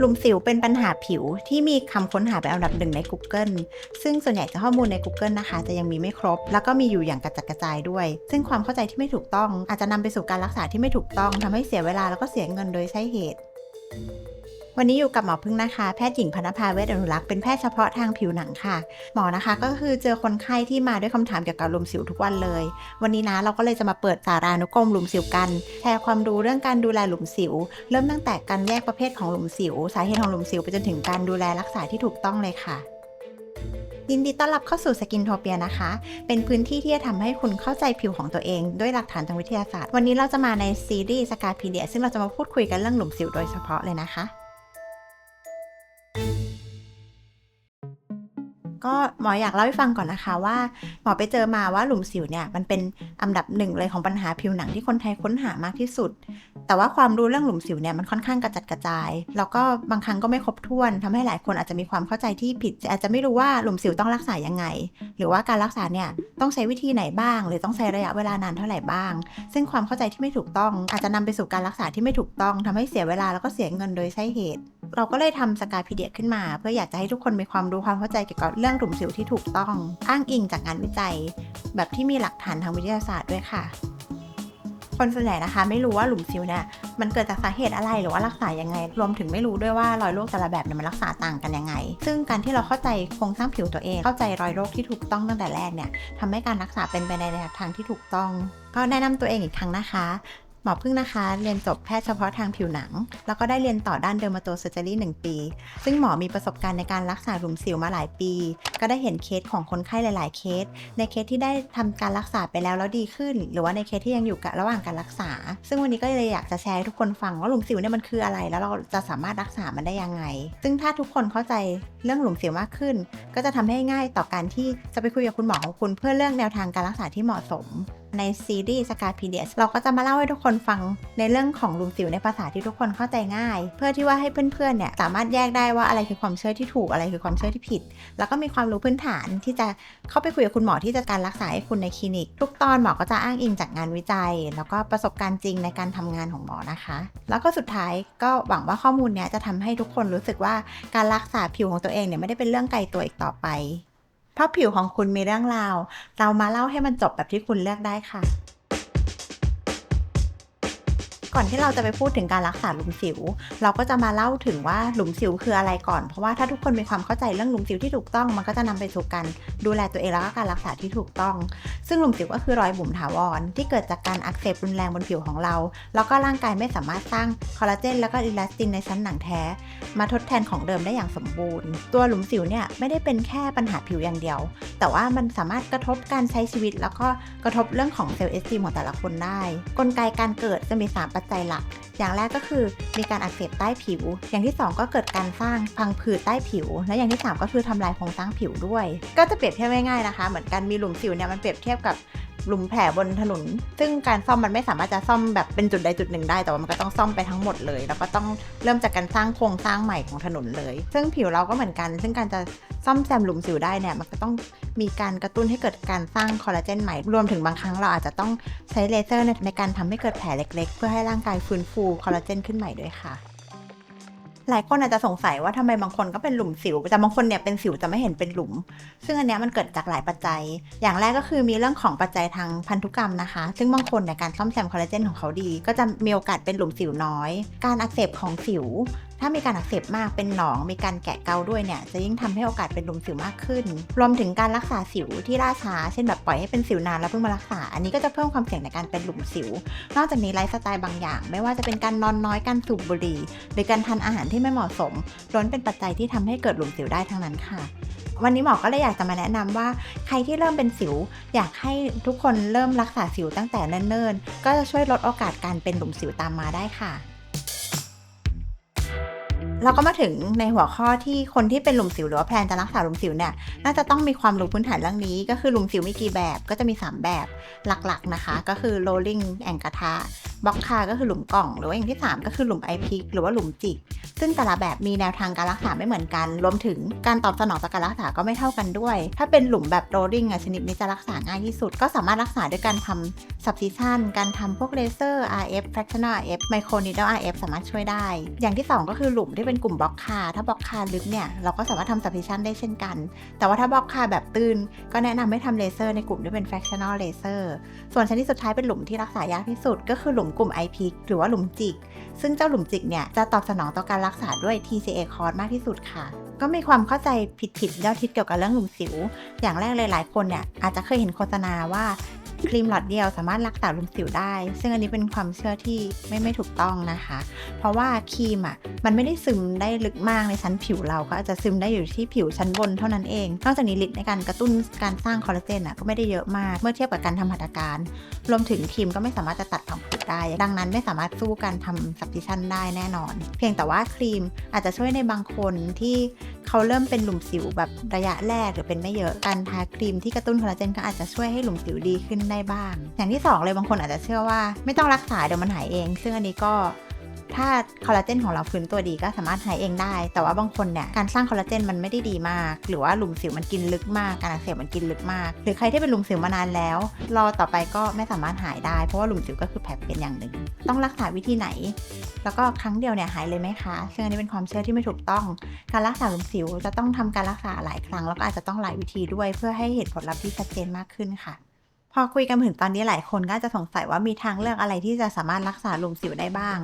หลุมสิวเป็นปัญหาผิวที่มีคำค้นหาเป็นอันดับหนึ่งใน Google ซึ่งส่วนใหญ่จะข้อมูลใน Google นะคะ จะยังมีไม่ครบ แล้วก็มีอยู่อย่างกระจัดกระจายด้วย ซึ่งความเข้าใจที่ไม่ถูกต้อง อาจจะนำไปสู่การรักษาที่ไม่ถูกต้องทำให้เสียเวลาแล้วก็เสียเงินโดยใช่เหตุ วันนี้อยู่กับหมอพึ่งนะคะ แพทย์หญิงพนภาเวชอนุรักษ์เป็นแพทย์เฉพาะทางผิวหนังค่ะ หมอนะคะก็คือเจอคนไข้ที่มาด้วยคำถามเกี่ยวกับลุมสิวทุกวันเลย วันนี้นะเราก็เลยจะมาเปิดสารานุกรมลุมสิวกัน แชร์ความรู้เรื่องการดูแลหลุมสิว เริ่มตั้งแต่การแยกประเภทของหลุมสิว สาเหตุของหลุมสิวไปจนถึงการดูแลรักษาที่ถูกต้องเลยค่ะยินดีต้อนรับเข้าสู่สกินโทเปียนะคะ เป็นพื้นที่ที่จะทำให้คุณเข้าใจผิวของตัวเองด้วยหลักฐานทางวิทยาศาสตร์ วันนี้เราจะมาในซีรีส์สกาพีเดียซึ่งเราจะมาพูดคุยกันเรื่องหลุมสิวโดยเฉพาะเลยนะคะ ก็หมออยากเล่าให้ฟังก่อนนะคะว่าหมอไปเจอมาว่าหลุมสิวเนี่ยมันเป็นอันดับหนึ่งเลยของปัญหาผิวหนังที่คนไทยค้นหามากที่สุด แต่ว่าความรู้เรื่องหลุมสิวเนี่ยมันค่อนข้างกระจัดกระจาย แล้วก็บางครั้งก็ไม่ครบถ้วนทำให้หลายคนอาจจะมีความเข้าใจที่ผิด อาจจะไม่รู้ว่าหลุมสิวต้องรักษายังไง หรือว่าการรักษาเนี่ยต้องใช้วิธีไหนบ้าง หรือต้องใช้ระยะเวลานานเท่าไหร่บ้าง ซึ่งความเข้าใจที่ไม่ถูกต้อง อาจจะนำไปสู่การรักษาที่ไม่ถูกต้องทำให้เสียเวลาแล้วก็เสียเงินโดยใช่เหตุ เราก็เลยทำสกายพีเดียขึ้นมา เพื่ออยากจะให้ทุกคนมีความรู้ความเข้าใจเกี่ยวกับเรื่องหลุมสิวที่ถูกต้อง อ้างอิงจากงานวิจัย แบบที่มีหลักฐานทางวิทยาศาสตร์ด้วยค่ะ คนส่วนใหญ่นะคะไม่รู้ว่าหลุมสิวเนี่ยมันเกิดจากสาเหตุอะไรหรือว่ารักษายังไง รวมถึงไม่รู้ด้วยว่ารอยโรคแต่ละแบบเนี่ยมันรักษาต่างกันยังไง ซึ่งการที่เราเข้าใจโครงสร้างผิวตัวเอง เข้าใจรอยโรคที่ถูกต้องตั้งแต่แรกเนี่ยทำให้การรักษาเป็นไปในแนวทางที่ถูกต้อง ก็แนะนำตัวเองอีกครั้งนะคะ หมอพึ่งนะคะ เรียนจบแพทย์เฉพาะทางผิวหนัง แล้วก็ได้เรียนต่อด้านเดอร์มาโตเซอร์เจอรี่1ปี ซึ่งหมอมีประสบการณ์ในการรักษาหลุมสิวมาหลายปี ก็ได้เห็นเคสของคนไข้หลาย ๆ เคส ในเคสที่ได้ทำการรักษาไปแล้วแล้วดีขึ้น หรือว่าในเคสที่ยังอยู่กับระหว่างการรักษา ซึ่งวันนี้ก็เลยอยากจะแชร์ให้ทุกคนฟังว่าหลุมสิวเนี่ยมันคืออะไร แล้วเราจะสามารถรักษามันได้ยังไง ซึ่งถ้าทุกคนเข้าใจเรื่องหลุมสิวมากขึ้น ก็จะทำให้ง่ายต่อการที่จะไปคุยกับคุณหมอของคุณเพื่อเลือกแนวทางการรักษาที่เหมาะสมในซีรีส์สกาพีเดียเราก็จะมาเล่าให้ทุกคนฟังในเรื่องของหลุมสิวในภาษาที่ทุกคนเข้าใจง่าย เพื่อที่ว่าให้เพื่อนๆเนี่ยสามารถแยกได้ว่าอะไรคือความเชื่อที่ถูกอะไรคือความเชื่อที่ผิด แล้วก็มีความรู้พื้นฐานที่จะเข้าไปคุยกับคุณหมอที่จะการรักษาให้คุณในคลินิก ทุกตอนหมอก็จะอ้างอิงจากงานวิจัย แล้วก็ประสบการณ์จริงในการทำงานของหมอนะคะ แล้วก็สุดท้ายก็หวังว่าข้อมูลเนี้ยจะทำให้ทุกคนรู้สึกว่าการรักษาผิวของตัวเองเนี่ยไม่ได้เป็นเรื่องไกลตัวอีกต่อไป เพราะผิวของคุณมีเรื่องราว เรามาเล่าให้มันจบแบบที่คุณเลือกได้ค่ะ ก่อนที่เราจะไปพูดถึงการรักษาหลุมสิว เราก็จะมาเล่าถึงว่าหลุมสิวคืออะไรก่อน เพราะว่าถ้าทุกคนมีความเข้าใจเรื่องหลุมสิวที่ถูกต้อง มันก็จะนำไปสู่การดูแลตัวเองแล้วก็การรักษาที่ถูกต้อง ซึ่งหลุมสิวก็คือรอยบุ๋มถาวรที่เกิดจากการอักเสบรุนแรงบนผิวของเรา แล้วก็ร่างกายไม่สามารถสร้างคอลลาเจนแล้วก็อิลาสตินในชั้นหนังแท้ มาทดแทนของเดิมได้อย่างสมบูรณ์ ตัวหลุมสิวเนี่ยไม่ได้เป็นแค่ปัญหาผิวอย่างเดียว แต่ว่ามันสามารถกระทบการใช้ชีวิต แล้วก็กระทบเรื่องของเซลล์เอสตีของแต่ละคนได้ กลไกการเกิดจะมี3ปัจจัยหลัก อย่างแรกก็คือมีการอักเสบใต้ผิว อย่างที่ 2 ก็เกิดการสร้างพังผืดใต้ผิว และอย่างที่ 3 ก็คือทำลายโครงสร้างผิวด้วย ก็จะเปรียบเทียบง่ายๆนะคะ เหมือนกันมีหลุมสิวเนี่ยมันเปรียบเทียบกับหลุมแผลบนถนน ซึ่งการซ่อมมันไม่สามารถจะซ่อมแบบเป็นจุดใดจุดหนึ่งได้ แต่ว่ามันก็ต้องซ่อมไปทั้งหมดเลย แล้วก็ต้องเริ่มจากการสร้างโครงสร้างใหม่ของถนนเลย ซึ่งผิวเราก็เหมือนกัน ซึ่งการจะซ่อมแซมหลุมสิวได้เนี่ย มันก็ต้องมีการกระตุ้นให้เกิดการสร้างคอลลาเจนใหม่ รวมถึงบางครั้งเราอาจจะต้องใช้เลเซอร์ในการทำให้เกิดแผลเล็ก ๆ เพื่อให้ร่างกายฟื้นฟูคอลลาเจนขึ้นใหม่ด้วยค่ะ หลายคนอาจจะสงสัยว่าทำไมบางคนก็เป็นหลุมสิว แต่บางคนเนี่ยเป็นสิวจะไม่เห็นเป็นหลุม ซึ่งอันนี้มันเกิดจากหลายปัจจัย อย่างแรกก็คือมีเรื่องของปัจจัยทางพันธุกรรมนะคะ ซึ่งบางคนในยการซ่อมแซมคอลลาเจนของเขาดี ก็จะมีโอกาสเป็นหลุมสิวน้อย การอักเสบของสิว ถ้ามีการอักเสบมากเป็นหนองมีการแกะเกาด้วยเนี่ยจะยิ่งทำให้โอกาสเป็นหลุมสิวมากขึ้น รวมถึงการรักษาสิวที่ล่าช้า เช่นแบบปล่อยให้เป็นสิวนานแล้วเพิ่งมารักษา อันนี้ก็จะเพิ่มความเสี่ยงในการเป็นหลุมสิว นอกจากนี้ไลฟ์สไตล์บางอย่าง ไม่ว่าจะเป็นการนอนน้อยการสูบบุหรี่ หรือการทานอาหารที่ไม่เหมาะสมล้วนเป็นปัจจัยที่ทำให้เกิดหลุมสิวได้ทั้งนั้นค่ะวันนี้หมอก็เลยอยากจะมาแนะนำว่าใครที่เริ่มเป็นสิว อยากให้ทุกคนเริ่มรักษาสิวตั้งแต่เนิ่นๆ ก็จะช่วยลดโอกาสการเป็นหลุมสิวตามมาได้ค่ะ เราก็มาถึงในหัวข้อที่คนที่เป็นหลุมสิวหรือว่าแพลนจะรักษาหลุมสิวเนี่ยน่าจะต้องมีความรู้พื้นฐานเรื่องนี้ ก็คือหลุมสิวมีกี่แบบก็จะมี 3 แบบหลักๆนะคะ ก็คือ rolling แองกระทะ บล็อกคาก็คือหลุมกล่อง หรือว่าอย่างที่ 3 ก็คือหลุมไอพิกหรือว่าหลุมจิก ซึ่งแต่ละแบบมีแนวทางการรักษาไม่เหมือนกัน รวมถึงการตอบสนองต่อการรักษาก็ไม่เท่ากันด้วย ถ้าเป็นหลุมแบบโรลิ่งอะชนิดนี้จะรักษาง่ายที่สุด ก็สามารถรักษาด้วยการทำ subcision การทำพวกเลเซอร์ RF fractional RF microneedle RF สามารถช่วยได้ อย่างที่ 2 ก็คือหลุมที่เป็นกลุ่มบล็อกคาถ้าบล็อกคาลึกเนี่ยเราก็สามารถทำ subcision ได้เช่นกัน แต่ว่าถ้าบล็อกคาแบบตื้นก็แนะนำให้ทำเลเซอร์ในกลุ่มที่เป็น fractional laser ส่วนชนิดสุดท้ายเป็นหลุมที่รักษายากที่สุดก็คือหลุมกลุ่ม i p หรือว่าหลุมจิก ซึ่งเจ้าหลุมจิกเนี่ยจะตอบสนองต่อการรักษาด้วย TCA code มากที่สุดค่ะ ก็มีความเข้าใจผิดๆยอดทิศเกี่ยวกับเรื่องหลุมสิว อย่างแรกเลยหลายคนเนี่ยอาจจะเคยเห็นโฆษณาว่าครีมหลอดเดียวสามารถรักษาหลุมสิวได้ ซึ่งอันนี้เป็นความเชื่อที่ไม่ไม่ถูกต้องนะคะ เพราะว่าครีมอะมันไม่ได้ซึมได้ลึกมากในชั้นผิวเราก็อาจจะซึมได้อยู่ที่ผิวชั้นบนเท่านั้นเอง นอกจากนี้ฤทธิ์ในการกระตุ้นการสร้างคอลลาเจนอะก็ไม่ได้เยอะมากเมื่อเทียบกับการทำหัตถการ รวมถึงครีมก็ไม่สามารถจะตัดผังผื ได้ ดังนั้นไม่สามารถสู้การทำซับซิชันได้แน่นอน เพียงแต่ว่าครีมอาจจะช่วยในบางคนที่เขาเริ่มเป็นหลุมสิวแบบระยะแรกหรือเป็นไม่เยอะการทาครีมที่กระตุ้นคอลลาเจนก็อาจจะช่วยให้หลุมสิวดีขึ้นได้บ้าง อย่างที่สองเลยบางคนอาจจะเชื่อว่า ไม่ต้องรักษาเดี๋ยวมันหายเอง ซึ่งอันนี้ก็ ถ้าคอลลาเจนของเราฟื้นตัวดีก็สามารถหายเองได้ แต่ว่าบางคนเนี่ยการสร้างคอลลาเจนมันไม่ได้ดีมาก หรือว่าหลุมสิวมันกินลึกมาก การอักเสบมันกินลึกมาก หรือใครที่เป็นหลุมสิวมานานแล้ว รอต่อไปก็ไม่สามารถหายได้ เพราะว่าหลุมสิวก็คือแผลเป็นอย่างหนึ่ง ต้องรักษาวิธีไหน แล้วก็ครั้งเดียวเนี่ยหายเลยไหมคะ ซึ่งอันนี้เป็นความเชื่อที่ไม่ถูกต้อง การรักษาหลุมสิวจะต้องทำการรักษาหลายครั้ง แล้วก็อาจจะต้องหลายวิธีด้วย เพื่อให้เห็นผลลัพธ์ที่ชัดเจนมากขึ้นค่ะ อคุยกันถึงตอนนี้หลายคนก็อาจจะสงสัยว่ามีทางเลือกอะไรที่จะสามารถรักษาหลุมสิวได้บ้าง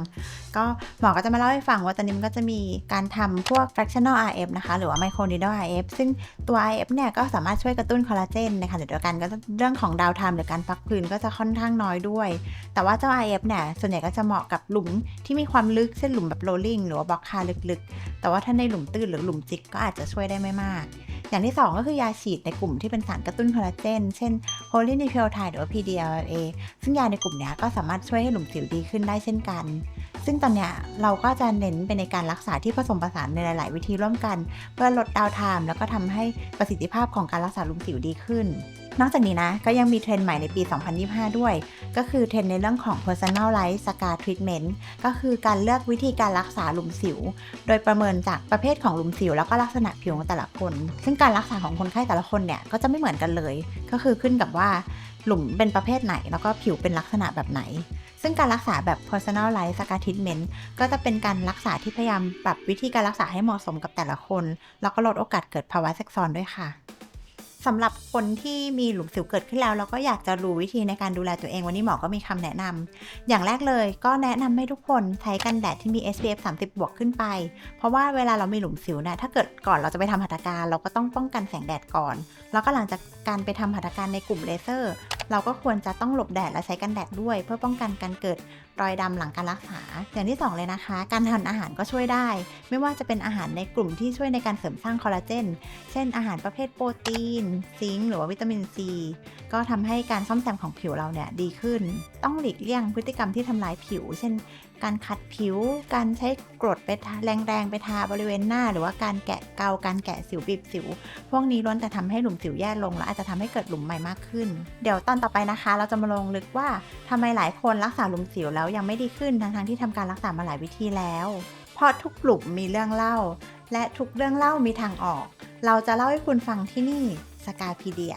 ก็หมอก็จะมาเล่าให้ฟังว่าตอนนี้มันก็จะมีการทำพวก fractional RF นะคะ หรือว่า microneedle RF ซึ่งตัว RF เนี่ยก็สามารถช่วยกระตุ้นคอลลาเจนในขณะเดียวกันก็เรื่องของดาวไทม์หรือการพักพื้นก็จะค่อนข้างน้อยด้วย แต่ว่าเจ้า RF เนี่ยส่วนใหญ่ก็จะเหมาะกับหลุมที่มีความลึกเช่นหลุมแบบ rolling หรือว่าบล็อกคาลึกๆ แต่ว่าถ้าในหลุมตื้นหรือหลุมจิกก็อาจจะช่วยได้ไม่มาก อย่างที่ 2 ก็คือยาฉีดในกลุ่มที่เป็นสารกระตุ้นคอลลาเจน เช่น polynucleotide หรือว่า PDLA ซึ่งยาในกลุ่มนี้ก็สามารถช่วยให้หลุมสิวดีขึ้นได้เช่นกัน ซึ่งตอนเนี้ยเราก็จะเน้นไปในการรักษาที่ผสมผสานในหลาย ๆ วิธีร่วมกัน เพื่อลดดาวน์ไทม์แล้วก็ทำให้ประสิทธิภาพของการรักษาลุมสิวดีขึ้น นอกจากนี้นะ ก็ยังมีเทรนด์ใหม่ในปี 2025 ด้วย ก็คือเทรนด์ในเรื่องของ personalized scar treatment ก็คือการเลือกวิธีการรักษาหลุมสิว โดยประเมินจากประเภทของหลุมสิว แล้วก็ลักษณะผิวของแต่ละคน ซึ่งการรักษาของคนไข้แต่ละคนเนี่ยก็จะไม่เหมือนกันเลย ก็คือขึ้นกับว่าหลุมเป็นประเภทไหน แล้วก็ผิวเป็นลักษณะแบบไหน ซึ่งการรักษาแบบ personalized scar treatment ก็จะเป็นการรักษาที่พยายามปรับวิธีการรักษาให้เหมาะสมกับแต่ละคน แล้วก็ลดโอกาสเกิดภาวะแทรกซ้อนด้วยค่ะสำหรับคนที่มีหลุมสิวเกิดขึ้นแล้วแล้วก็อยากจะรู้วิธีในการดูแลตัวเองวันนี้หมอก็มีคำแนะนำอย่างแรกเลยก็แนะนำให้ทุกคนใช้กันแดดที่มี SPF 30 บวกขึ้นไป เพราะว่าเวลาเรามีหลุมสิวเนี่ยถ้าเกิดก่อนเราจะไปทำหัตถการ เราก็ต้องป้องกันแสงแดดก่อน แล้วก็หลังจากการไปทำหัตถการในกลุ่มเลเซอร์ เราก็ควรจะต้องหลบแดดและใช้กันแดดด้วย เพื่อป้องกันการเกิดรอยดำหลังการรักษา อย่างที่สองเลยนะคะ การทานอาหารก็ช่วยได้ ไม่ว่าจะเป็นอาหารในกลุ่มที่ช่วยในการเสริมสร้างคอลลาเจน เช่นอาหารประเภทโปรตีน ซิงค์หรือว่าวิตามินซี ก็ทำให้การซ่อมแซมของผิวเราเนี่ยดีขึ้น ต้องหลีกเลี่ยงพฤติกรรมที่ทำลายผิว เช่น การขัดผิว การใช้กรดไปทาแรงๆไปทาบริเวณหน้า หรือว่าการแกะเกา การแกะสิวบีบสิว พวกนี้ล้วนแต่ทำให้หลุมสิวแย่ลง และอาจจะทำให้เกิดหลุมใหม่มากขึ้น เดี๋ยวตอนต่อไปนะคะ เราจะมาลงลึกว่าทำไมหลายคนรักษาหลุมสิวแล้วยังไม่ดีขึ้นทั้งๆที่ทำการรักษามาหลายวิธีแล้ว เพราะทุกกลุ่มมีเรื่องเล่า และทุกเรื่องเล่ามีทางออก เราจะเล่าให้คุณฟังที่นี่สกาพีเดีย